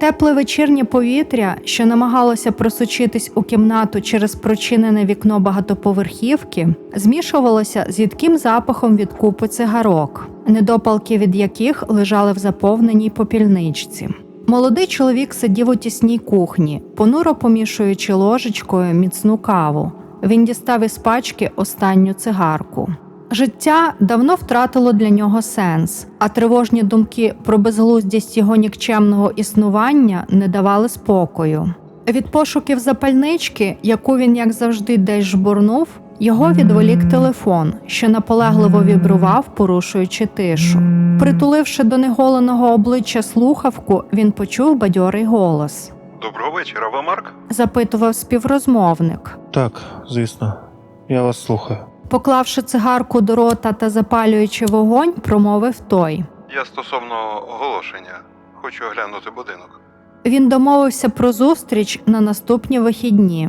Тепле вечірнє повітря, що намагалося просочитись у кімнату через прочинене вікно багатоповерхівки, змішувалося з їдким запахом від купи цигарок, недопалки від яких лежали в заповненій попільничці. Молодий чоловік сидів у тісній кухні, понуро помішуючи ложечкою міцну каву. Він дістав із пачки останню цигарку. Життя давно втратило для нього сенс, а тривожні думки про безглуздість його нікчемного існування не давали спокою. Від пошуків запальнички, яку він, як завжди, десь жбурнув, його відволік телефон, що наполегливо вібрував, порушуючи тишу. Притуливши до неголеного обличчя слухавку, він почув бадьорий голос. Доброго вечора, вам Марк? Запитував співрозмовник. Так, звісно, я вас слухаю. Поклавши цигарку до рота та запалюючи вогонь, промовив той. Я стосовно оголошення. Хочу оглянути будинок. Він домовився про зустріч на наступні вихідні.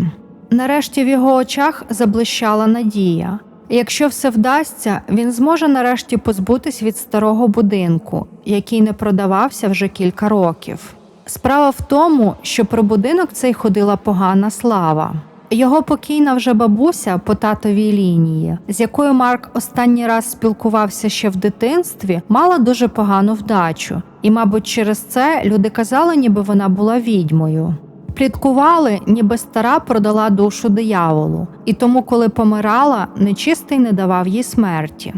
Нарешті в його очах заблищала надія. Якщо все вдасться, він зможе нарешті позбутись від старого будинку, який не продавався вже кілька років. Справа в тому, що про будинок цей ходила погана слава. Його покійна вже бабуся по татовій лінії, з якою Марк останній раз спілкувався ще в дитинстві, мала дуже погану вдачу, і, мабуть, через це люди казали, ніби вона була відьмою. Пліткували, ніби стара продала душу дияволу, і тому, коли помирала, нечистий не давав їй смерті.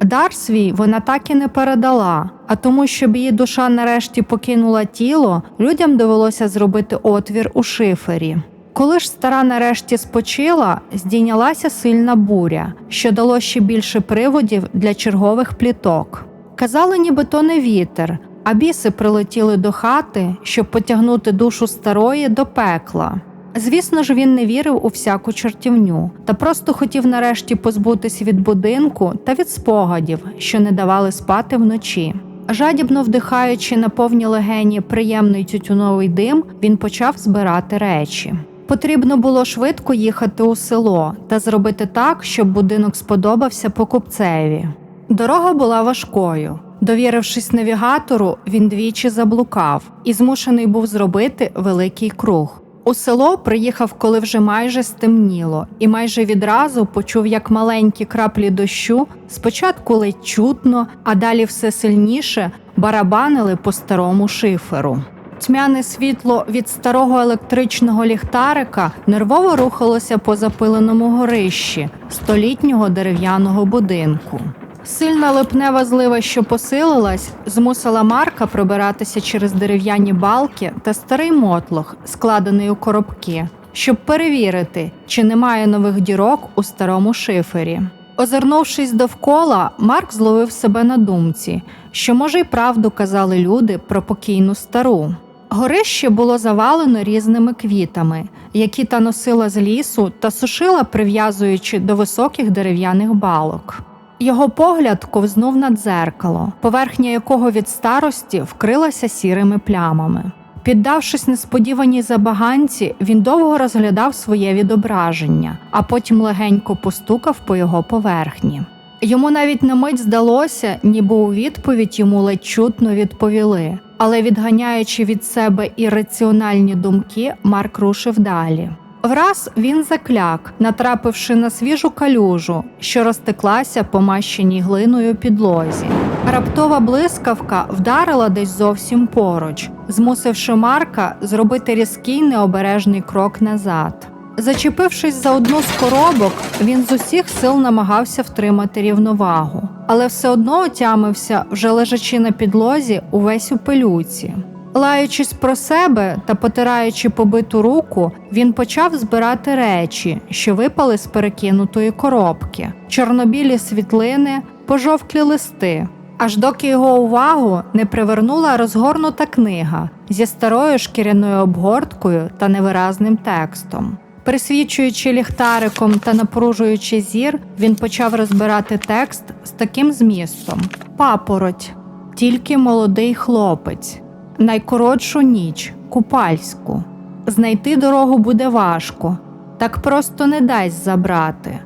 Дар свій вона так і не передала, а тому, щоб її душа нарешті покинула тіло, людям довелося зробити отвір у шифері. Коли ж стара нарешті спочила, здійнялася сильна буря, що дало ще більше приводів для чергових пліток. Казали, ніби то не вітер, а біси прилетіли до хати, щоб потягнути душу старої до пекла. Звісно ж, він не вірив у всяку чортівню та просто хотів нарешті позбутись від будинку та від спогадів, що не давали спати вночі. Жадібно вдихаючи на повні легені приємний тютюновий дим, він почав збирати речі. Потрібно було швидко їхати у село та зробити так, щоб будинок сподобався покупцеві. Дорога була важкою. Довірившись навігатору, він двічі заблукав і змушений був зробити великий круг. У село приїхав, коли вже майже стемніло, і майже відразу почув, як маленькі краплі дощу спочатку ледь чутно, а далі все сильніше барабанили по старому шиферу. Тьмяне світло від старого електричного ліхтарика нервово рухалося по запиленому горищі столітнього дерев'яного будинку. Сильна липнева злива, що посилилась, змусила Марка пробиратися через дерев'яні балки та старий мотлох, складений у коробки, щоб перевірити, чи немає нових дірок у старому шифері. Озирнувшись довкола, Марк зловив себе на думці, що, може, й правду казали люди про покійну стару. Горище було завалено різними квітами, які та носила з лісу та сушила, прив'язуючи до високих дерев'яних балок. Його погляд ковзнув на дзеркало, поверхня якого від старості вкрилася сірими плямами. Піддавшись несподіваній забаганці, він довго розглядав своє відображення, а потім легенько постукав по його поверхні. Йому навіть на мить здалося, ніби у відповідь йому ледь чутно відповіли, але відганяючи від себе ірраціональні думки, Марк рушив далі. Враз він закляк, натрапивши на свіжу калюжу, що розтеклася по мащеній глиною підлозі. Раптова блискавка вдарила десь зовсім поруч, змусивши Марка зробити різкий необережний крок назад. Зачепившись за одну з коробок, він з усіх сил намагався втримати рівновагу, але все одно отямився, вже лежачи на підлозі увесь у пилюці. Лаючись про себе та потираючи побиту руку, він почав збирати речі, що випали з перекинутої коробки, чорнобілі світлини, пожовклі листи. Аж доки його увагу не привернула розгорнута книга зі старою шкіряною обгорткою та невиразним текстом. Присвічуючи ліхтариком та напружуючи зір, він почав розбирати текст з таким змістом: Папороть, тільки молодий хлопець найкоротшу ніч, купальську. Знайти дорогу буде важко, так просто не дасть забрати.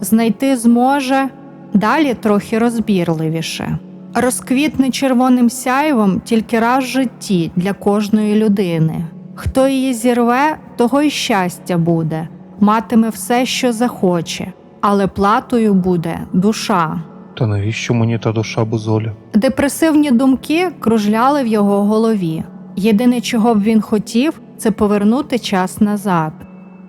Знайти зможе далі трохи розбірливіше. розквітне червоним сяйвом тільки раз в житті для кожної людини. Хто її зірве, того й щастя буде, матиме все, що захоче, але платою буде душа. Та навіщо мені та душа бузоля? Депресивні думки кружляли в його голові. Єдине, чого б він хотів, це повернути час назад.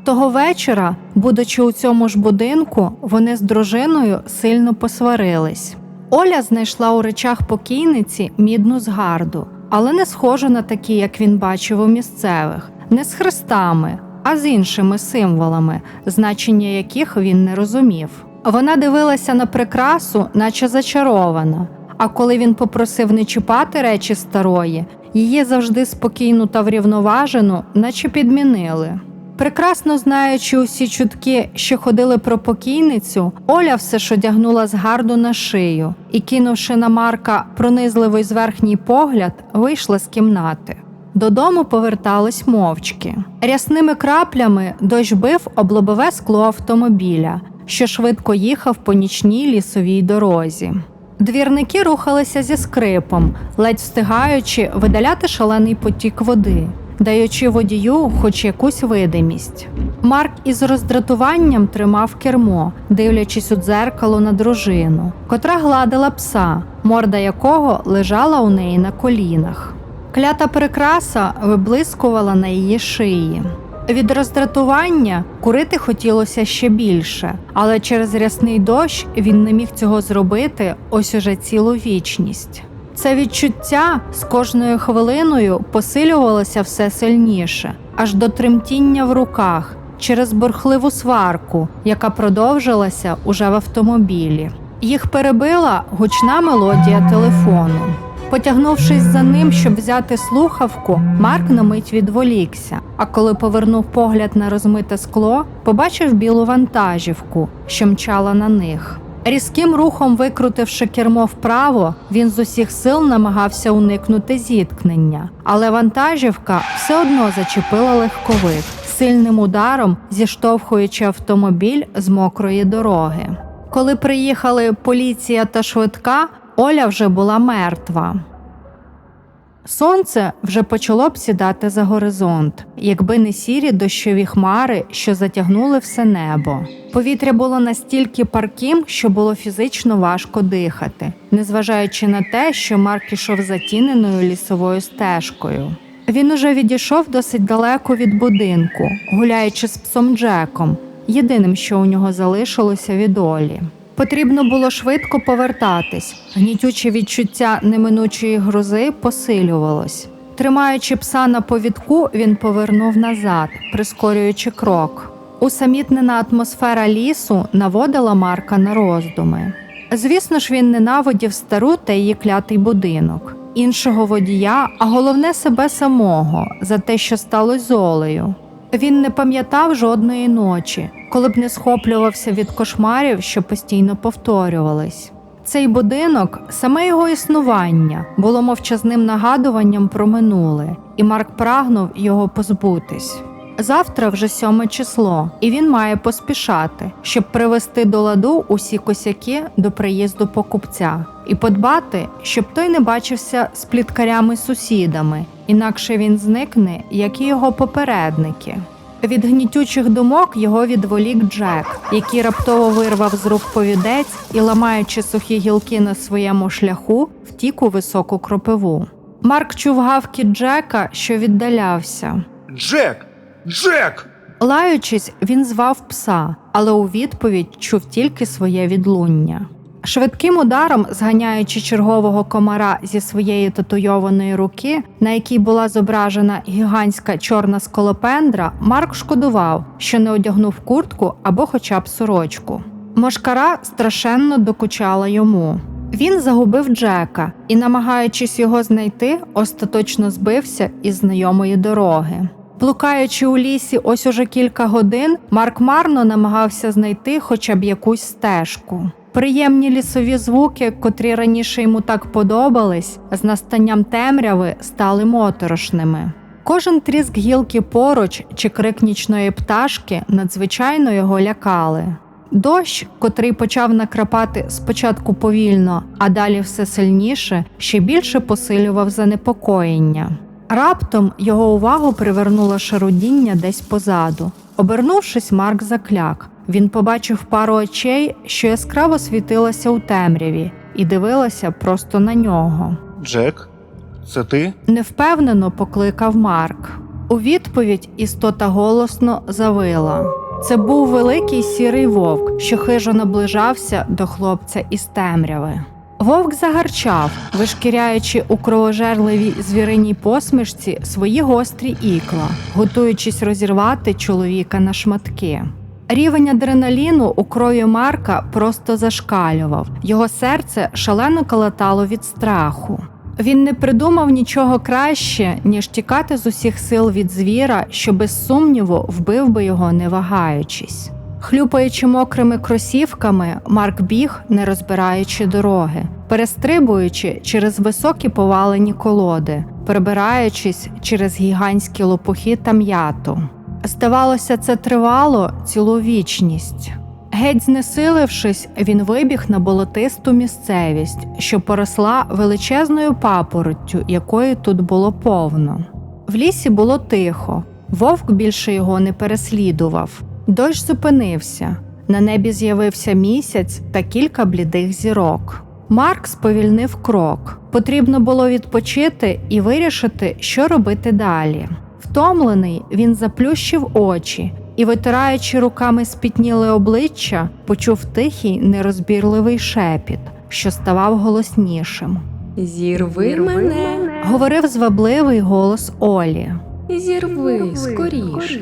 Того вечора, будучи у цьому ж будинку, вони з дружиною сильно посварились. Оля знайшла у речах покійниці мідну згарду, але не схожу на такі, як він бачив у місцевих, не з хрестами, а з іншими символами, значення яких він не розумів. Вона дивилася на прикрасу, наче зачарована. А коли він попросив не чіпати речі старої, її завжди спокійну та врівноважену, наче підмінили. Прекрасно знаючи усі чутки, що ходили про покійницю, Оля все ж одягнула згарду на шию і, кинувши на Марка пронизливий зверхній погляд, вийшла з кімнати. Додому повертались мовчки. Рясними краплями дощ бив об лобове скло автомобіля, що швидко їхав по нічній лісовій дорозі. Двірники рухалися зі скрипом, ледь встигаючи видаляти шалений потік води, даючи водію хоч якусь видимість. Марк із роздратуванням тримав кермо, дивлячись у дзеркало на дружину, котра гладила пса, морда якого лежала у неї на колінах. Клята прикраса виблискувала на її шиї. Від роздратування курити хотілося ще більше, але через рясний дощ він не міг цього зробити ось уже цілу вічність. Це відчуття з кожною хвилиною посилювалося все сильніше, аж до тремтіння в руках через бурхливу сварку, яка продовжилася уже в автомобілі. Їх перебила гучна мелодія телефону. Потягнувшись за ним, щоб взяти слухавку, Марк на мить відволікся. А коли повернув погляд на розмите скло, побачив білу вантажівку, що мчала на них. Різким рухом викрутивши кермо вправо, він з усіх сил намагався уникнути зіткнення, але вантажівка все одно зачепила легковик, сильним ударом зіштовхуючи автомобіль з мокрої дороги. Коли приїхали поліція та швидка, Оля вже була мертва. Сонце вже почало б сідати за горизонт, якби не сірі дощові хмари, що затягнули все небо. Повітря було настільки парким, що було фізично важко дихати, незважаючи на те, що Марк ішов затіненою лісовою стежкою. Він уже відійшов досить далеко від будинку, гуляючи з псом Джеком, єдиним, що у нього залишилося від Олі. Потрібно було швидко повертатись. Гнітюче відчуття неминучої грози посилювалось. Тримаючи пса на повідку, він повернув назад, прискорюючи крок. Усамітнена атмосфера лісу наводила Марка на роздуми. Звісно ж, він ненавидів стару та її клятий будинок, іншого водія, а головне себе самого за те, що сталося з Олею. Він не пам'ятав жодної ночі, коли б не схоплювався від кошмарів, що постійно повторювались. Цей будинок, саме його існування, було мовчазним нагадуванням про минуле, і Марк прагнув його позбутись. Завтра вже сьоме число, і він має поспішати, щоб привести до ладу усі косяки до приїзду покупця і подбати, щоб той не бачився з пліткарями-сусідами, інакше він зникне, як і його попередники. Від гнітючих думок його відволік Джек, який раптово вирвав з рук повідець і, ламаючи сухі гілки на своєму шляху, втік у високу кропиву. Марк чув гавки Джека, що віддалявся. Джек! Джек! Лаючись, він звав пса, але у відповідь чув тільки своє відлуння. Швидким ударом, зганяючи чергового комара зі своєї татуйованої руки, на якій була зображена гігантська чорна сколопендра, Марк шкодував, що не одягнув куртку або хоча б сорочку. Мошкара страшенно докучала йому. Він загубив Джека і, намагаючись його знайти, остаточно збився із знайомої дороги. Блукаючи у лісі ось уже кілька годин, Марк марно намагався знайти хоча б якусь стежку. Приємні лісові звуки, котрі раніше йому так подобались, з настанням темряви стали моторошними. Кожен тріск гілки поруч чи крик нічної пташки надзвичайно його лякали. Дощ, котрий почав накрапати спочатку повільно, а далі все сильніше, ще більше посилював занепокоєння. Раптом його увагу привернуло шарудіння десь позаду. Обернувшись, Марк закляк. Він побачив пару очей, що яскраво світилася у темряві, і дивилася просто на нього. Джек, це ти? Невпевнено покликав Марк. У відповідь істота голосно завила. Це був великий сірий вовк, що хижо наближався до хлопця із темряви. Вовк загарчав, вишкіряючи у кровожерливій звіриній посмішці свої гострі ікла, готуючись розірвати чоловіка на шматки. Рівень адреналіну у крові Марка просто зашкалював, його серце шалено калатало від страху. Він не придумав нічого краще, ніж тікати з усіх сил від звіра, що без сумніву вбив би його, не вагаючись. Хлюпаючи мокрими кросівками, Марк біг, не розбираючи дороги, перестрибуючи через високі повалені колоди, перебираючись через гігантські лопухи та м'яту. Здавалося, це тривало цілу вічність. Геть знесилившись, він вибіг на болотисту місцевість, що поросла величезною папороттю, якої тут було повно. В лісі було тихо, вовк більше його не переслідував. Дощ зупинився. На небі з'явився місяць та кілька блідих зірок. Марк сповільнив крок. Потрібно було відпочити і вирішити, що робити далі. Втомлений, він заплющив очі і, витираючи руками спітніле обличчя, почув тихий нерозбірливий шепіт, що ставав голоснішим. Зірви мене, Говорив звабливий голос Олі. зірви скоріше.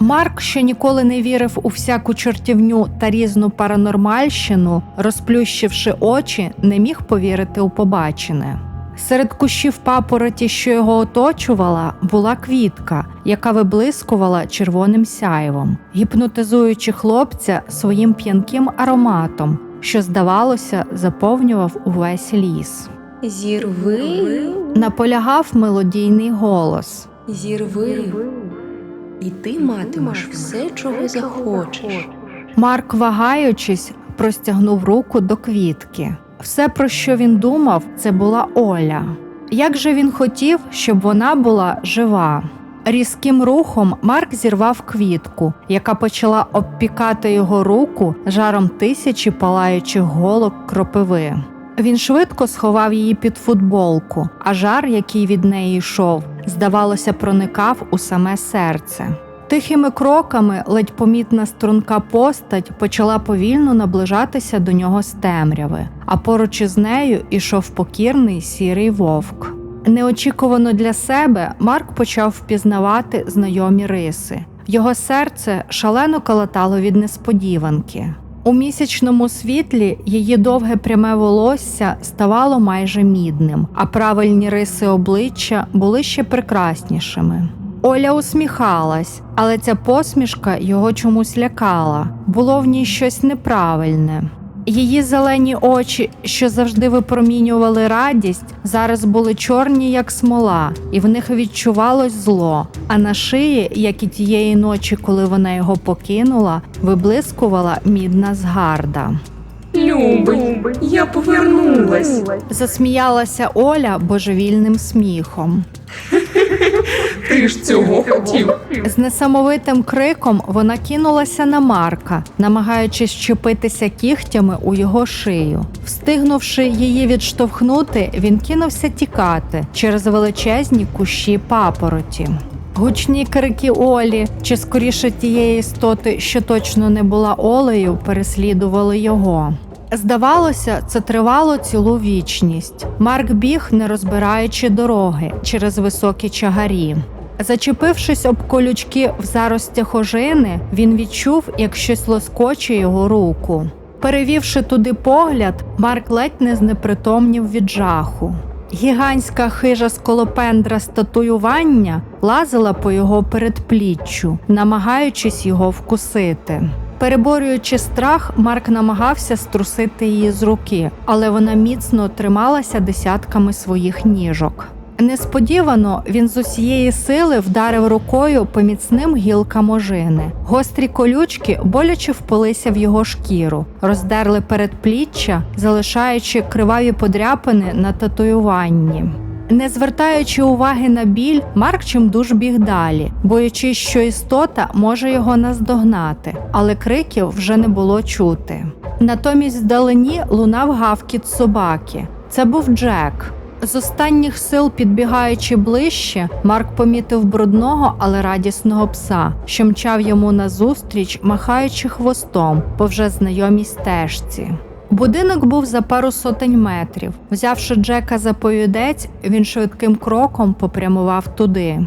Марк, що ніколи не вірив у всяку чортівню та різну паранормальщину, розплющивши очі, не міг повірити у побачене. Серед кущів папороті, що його оточувала, була квітка, яка виблискувала червоним сяйвом, гіпнотизуючи хлопця своїм п'янким ароматом, що, здавалося, заповнював увесь ліс. Зірви, Наполягав мелодійний голос. зірви. І ти матимеш все, чого захочеш. Марк, вагаючись, простягнув руку до квітки. Все, про що він думав, це була Оля. Як же він хотів, щоб вона була жива? Різким рухом Марк зірвав квітку, яка почала обпікати його руку жаром тисячі палаючих голок кропиви. Він швидко сховав її під футболку, а жар, який від неї йшов, здавалося, проникав у саме серце. Тихими кроками ледь помітна струнка постать почала повільно наближатися до нього з темряви, а поруч із нею ішов покірний сірий вовк. Неочікувано для себе Марк почав впізнавати знайомі риси. Його серце шалено калатало від несподіванки. У місячному світлі її довге пряме волосся ставало майже мідним, а правильні риси обличчя були ще прекраснішими. Оля усміхалась, але ця посмішка його чомусь лякала. Було в ній щось неправильне. Її зелені очі, що завжди випромінювали радість, зараз були чорні, як смола, і в них відчувалось зло. А на шиї, як і тієї ночі, коли вона його покинула, виблискувала мідна згарда. Любий, я повернулась. Засміялася Оля божевільним сміхом. Ж цього хотів. З несамовитим криком вона кинулася на Марка, намагаючись вчепитися кігтями у його шию. Встигнувши її відштовхнути, він кинувся тікати через величезні кущі папороті. Гучні крики Олі, чи скоріше тієї істоти, що точно не була Олею, переслідували його. Здавалося, це тривало цілу вічність. Марк біг, не розбираючи дороги через високі чагарі. Зачепившись об колючки в заростях ожини, він відчув, як щось лоскоче його руку. Перевівши туди погляд, Марк ледь не знепритомнів від жаху. Гігантська хижа сколопендра з татуювання лазила по його передпліччю, намагаючись його вкусити. Переборюючи страх, Марк намагався струсити її з руки, але вона міцно трималася десятками своїх ніжок. Несподівано він з усієї сили вдарив рукою по міцним гілкам ожини. Гострі колючки боляче впилися в його шкіру, роздерли передпліччя, залишаючи криваві подряпини на татуюванні. Не звертаючи уваги на біль, Марк чимдуж біг далі, боячись, що істота може його наздогнати, але криків вже не було чути. Натомість вдалині лунав гавкіт собаки. Це був Джек. З останніх сил, підбігаючи ближче, Марк помітив брудного, але радісного пса, що мчав йому назустріч, махаючи хвостом по вже знайомій стежці. Будинок був за пару сотень метрів. Взявши Джека за повідець, він швидким кроком попрямував туди.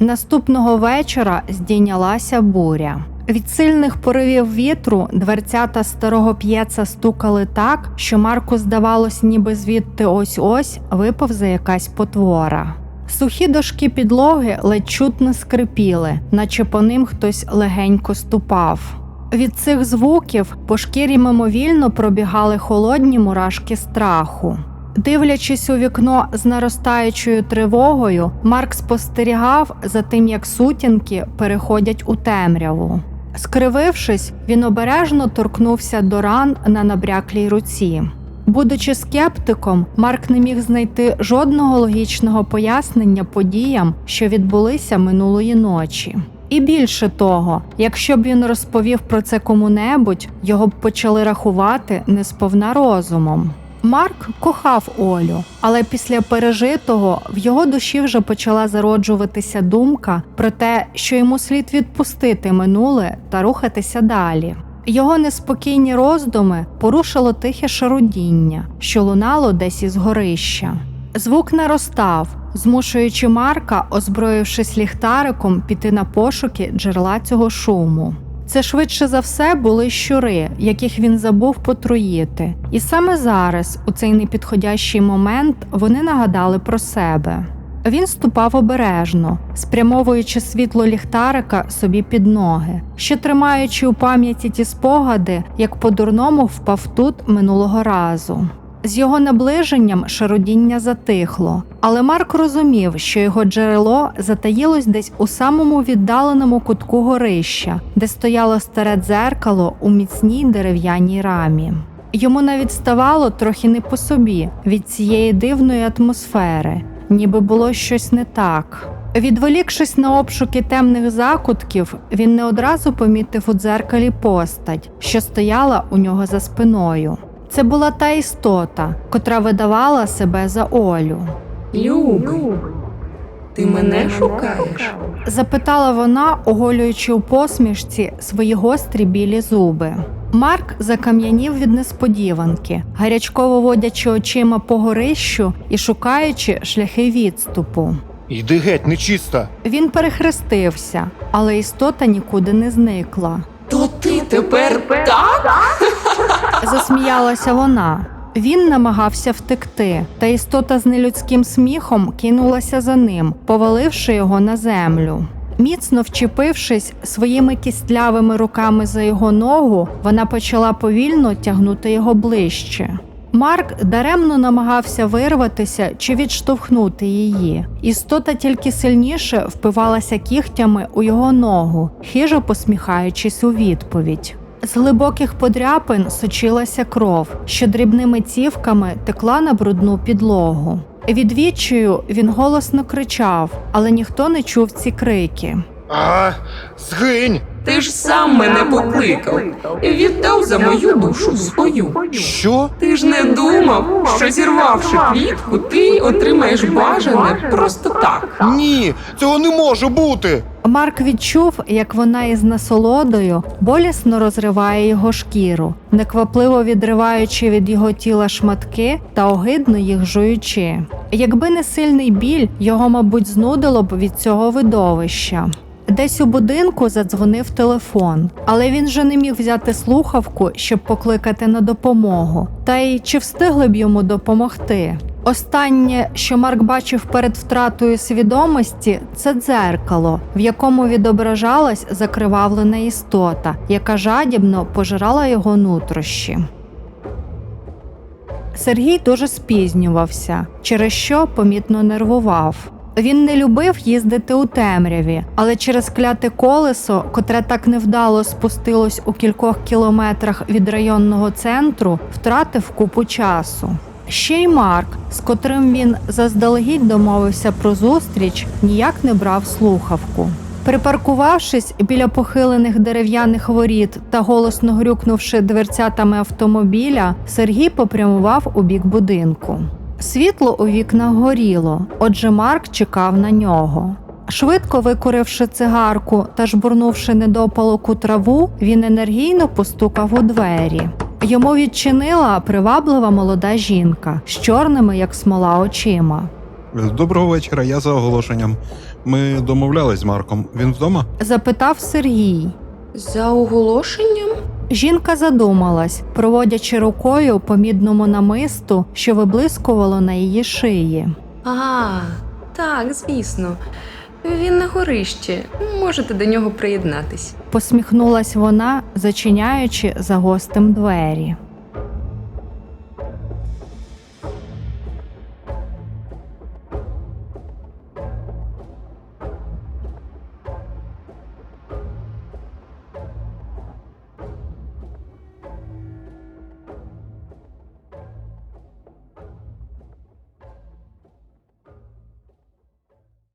Наступного вечора здійнялася буря. Від сильних поривів вітру дверцята старого п'єца стукали так, що Марку здавалось, ніби звідти ось ось виповзе якась потвора. Сухі дошки підлоги ледь чутно скрипіли, наче по ним хтось легенько ступав. Від цих звуків по шкірі мимовільно пробігали холодні мурашки страху. Дивлячись у вікно з наростаючою тривогою, Марк спостерігав за тим, як сутінки переходять у темряву. Скривившись, він обережно торкнувся до ран на набряклій руці. Будучи скептиком, Марк не міг знайти жодного логічного пояснення подіям, що відбулися минулої ночі. І більше того, якщо б він розповів про це кому-небудь, його б почали рахувати несповна розумом. Марк кохав Олю, але після пережитого в його душі вже почала зароджуватися думка про те, що йому слід відпустити минуле та рухатися далі. Його неспокійні роздуми порушило тихе шарудіння, що лунало десь із горища. Звук наростав, змушуючи Марка, озброївшись ліхтариком, піти на пошуки джерела цього шуму. Це швидше за все були щури, яких він забув потруїти. І саме зараз, у цей непідходящий момент, вони нагадали про себе. Він ступав обережно, спрямовуючи світло ліхтарика собі під ноги, ще тримаючи у пам'яті ті спогади, як по-дурному впав тут минулого разу. З його наближенням шародіння затихло, але Марк розумів, що його джерело затаїлось десь у самому віддаленому кутку горища, де стояло старе дзеркало у міцній дерев'яній рамі. Йому навіть ставало трохи не по собі від цієї дивної атмосфери, ніби було щось не так. Відволікшись на обшуки темних закутків, він не одразу помітив у дзеркалі постать, що стояла у нього за спиною. Це була та істота, котра видавала себе за Олю. Любий, ти мене шукаєш? Запитала вона, оголюючи у посмішці свої гострі білі зуби. Марк закам'янів від несподіванки, гарячково водячи очима по горищу і шукаючи шляхи відступу. Йди геть, нечиста. Він перехрестився, але істота нікуди не зникла. То ти тепер так? Засміялася вона. Він намагався втекти, та істота з нелюдським сміхом кинулася за ним, поваливши його на землю. Міцно вчепившись своїми кістлявими руками за його ногу, вона почала повільно тягнути його ближче. Марк даремно намагався вирватися чи відштовхнути її. Істота тільки сильніше впивалася кігтями у його ногу, хижо посміхаючись у відповідь. З глибоких подряпин сочилася кров, що дрібними цівками текла на брудну підлогу. Від він голосно кричав, але ніхто не чув ці крики. А, згинь! Ти ж сам мене покликав і віддав за мою душу свою. Що? Ти ж не думав, що зірвавши квітку, ти отримаєш бажане просто так. Ні, цього не може бути. Марк відчув, як вона із насолодою болісно розриває його шкіру, неквапливо відриваючи від його тіла шматки та огидно їх жуючи. Якби не сильний біль, його, мабуть, знудило б від цього видовища. Десь у будинку задзвонив телефон, але він же не міг взяти слухавку, щоб покликати на допомогу. Та й чи встигли б йому допомогти? Останнє, що Марк бачив перед втратою свідомості, це дзеркало, в якому відображалась закривавлена істота, яка жадібно пожирала його нутрощі. Сергій дуже спізнювався, через що помітно нервував. Він не любив їздити у темряві, але через кляте колесо, котре так невдало спустилось у кількох кілометрах від районного центру, втратив купу часу. Ще й Марк, з котрим він заздалегідь домовився про зустріч, ніяк не брав слухавку. Припаркувавшись біля похилених дерев'яних воріт та голосно грюкнувши дверцятами автомобіля, Сергій попрямував у бік будинку. Світло у вікнах горіло, отже, Марк чекав на нього. Швидко викуривши цигарку та жбурнувши недопалок у траву, він енергійно постукав у двері. Йому відчинила приваблива молода жінка з чорними, як смола, очима. Доброго вечора, я за оголошенням. Ми домовлялись з Марком. Він вдома? Запитав Сергій. За оголошенням? Жінка задумалась, проводячи рукою по мідному намисту, що виблискувало на її шиї. А, так, звісно. Він на горищі. Можете до нього приєднатись. Посміхнулась вона, зачиняючи за гостем двері.